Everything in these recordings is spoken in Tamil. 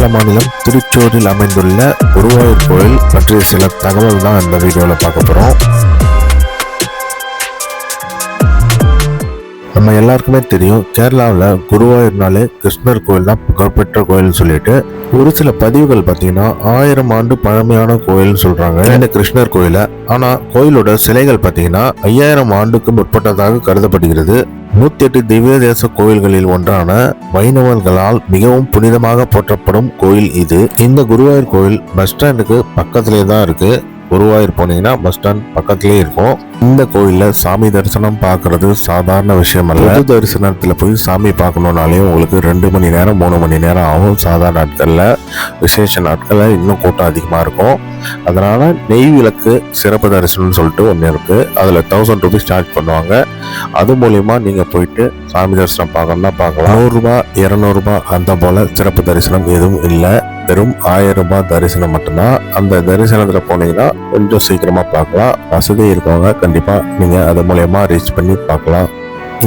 கேரள மாநிலம் திருச்சூரில் அமைந்துள்ள குருவாயூர் கோயில் பற்றிய சில தகவல் தான் இந்த வீடியோவில் பார்க்க போகிறோம் நம்ம எல்லாருக்குமே தெரியும் கேரளாவில் குருவாயூர்னாலே கிருஷ்ணர் கோயில் தான் புகழ்பெற்ற கோயில்னு சொல்லிட்டு ஒரு சில பதிவுகள் பார்த்தீங்கன்னா ஆயிரம் ஆண்டு பழமையான கோயில்னு சொல்றாங்க. இந்த கிருஷ்ணர் கோயிலை. ஆனால் கோயிலோட சிலைகள் பார்த்தீங்கன்னா ஐயாயிரம் ஆண்டுக்கு முற்பட்டதாக கருதப்படுகிறது. நூத்தி எட்டு திவ்ய தேச கோயில்களில் ஒன்றான வைணவர்களால் மிகவும் புனிதமாக போற்றப்படும் கோயில் இது. இந்த குருவாயூர் கோயில் பஸ் ஸ்டாண்டுக்கு பக்கத்திலே தான் இருக்கு. குருவாயூர் போனீங்கன்னா பஸ் ஸ்டாண்ட் பக்கத்துலேயே இருக்கும். இந்த கோயில்ல சாமி தரிசனம் பார்க்கிறது சாதாரண விஷயம் அல்ல பொது தரிசனத்துல போய் சாமி பார்க்கணும்னாலே உங்களுக்கு ரெண்டு மணி நேரம் மூணு மணி நேரம் ஆகும். சாதாரண நாட்கள்ல விசேஷ நாட்கள்ல இன்னும் கூட்டம் அதிகமா இருக்கும். அதனால நெய் விளக்கு சிறப்பு தரிசனம்னு சொல்லிட்டு ஒன்று இருக்கு. அதுல தௌசண்ட் ருபீஸ் சார்ஜ் பண்ணுவாங்க. அது மூலியமா நீங்க போயிட்டு சாமி தரிசனம் பார்க்கணும்னா பார்க்கலாம். நூறுரூபா இரநூறுபா அந்த போல சிறப்பு தரிசனம் எதுவும் இல்லை. வெறும் ஆயிரம் ரூபாய் தரிசனம் மட்டும்தான் அந்த தரிசனத்தில் போனீங்கன்னா கொஞ்சம் சீக்கிரமா பார்க்கலாம். வசதி இருக்கவங்க கண்டிப்பா நீங்க அது மூலயமா ரீச் பண்ணி பார்க்கலாம்.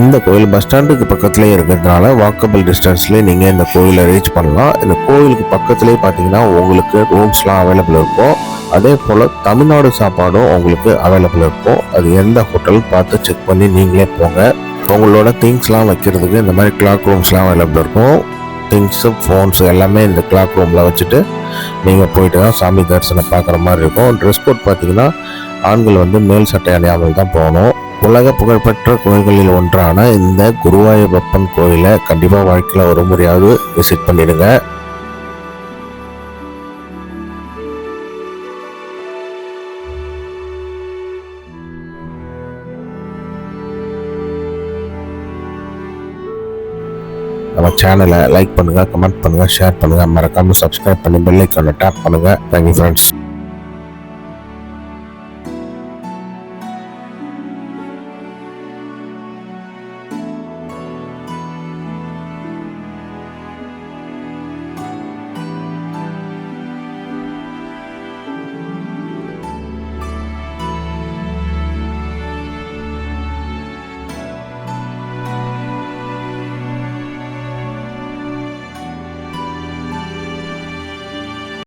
இந்த கோயில் பஸ் ஸ்டாண்டுக்கு பக்கத்துலேயே இருக்கிறதுனால வாக்கபிள் டிஸ்டன்ஸ்லேயே நீங்கள் இந்த கோயிலை ரீச் பண்ணலாம். இந்த கோயிலுக்கு பக்கத்துலேயே பார்த்தீங்கன்னா உங்களுக்கு ரூம்ஸ்லாம் அவைலபிள் இருக்கும். அதே போல் தமிழ்நாடு சாப்பாடும் உங்களுக்கு அவைலபிள் இருக்கும். அது எந்த ஹோட்டல் பார்த்து செக் பண்ணி நீங்களே போங்க. உங்களோட திங்ஸ்லாம் வைக்கிறதுக்கு இந்த மாதிரி கிளாக் ரூம்ஸ்லாம் அவைலபிள் இருக்கும். திங்ஸு ஃபோன்ஸு எல்லாமே இந்த கிளாக் ரூமில் வச்சுட்டு நீங்கள் போயிட்டு தான் சாமி தரிசனம் பார்க்குற மாதிரி இருக்கும். ட்ரெஸ் கோட் பார்த்தீங்கன்னா ஆண்கள் வந்து மேல் சட்டை அணியாமல் தான் போகணும். உலக புகழ்பெற்ற கோயில்களில் ஒன்றான இந்த குருவாயூரப்பன் கோயிலை கண்டிப்பாக வாழ்க்கையில் ஒரு முறையாவது விசிட் பண்ணிடுங்க. நம்ம சேனலை லைக் பண்ணுங்கள் கமெண்ட் பண்ணுங்கள் ஷேர் பண்ணுங்கள் மறக்காமல் சப்ஸ்கிரைப் பண்ணி பெல்லைக்கான டேப் பண்ணுங்கள் தேங்க்யூ ஃப்ரெண்ட்ஸ்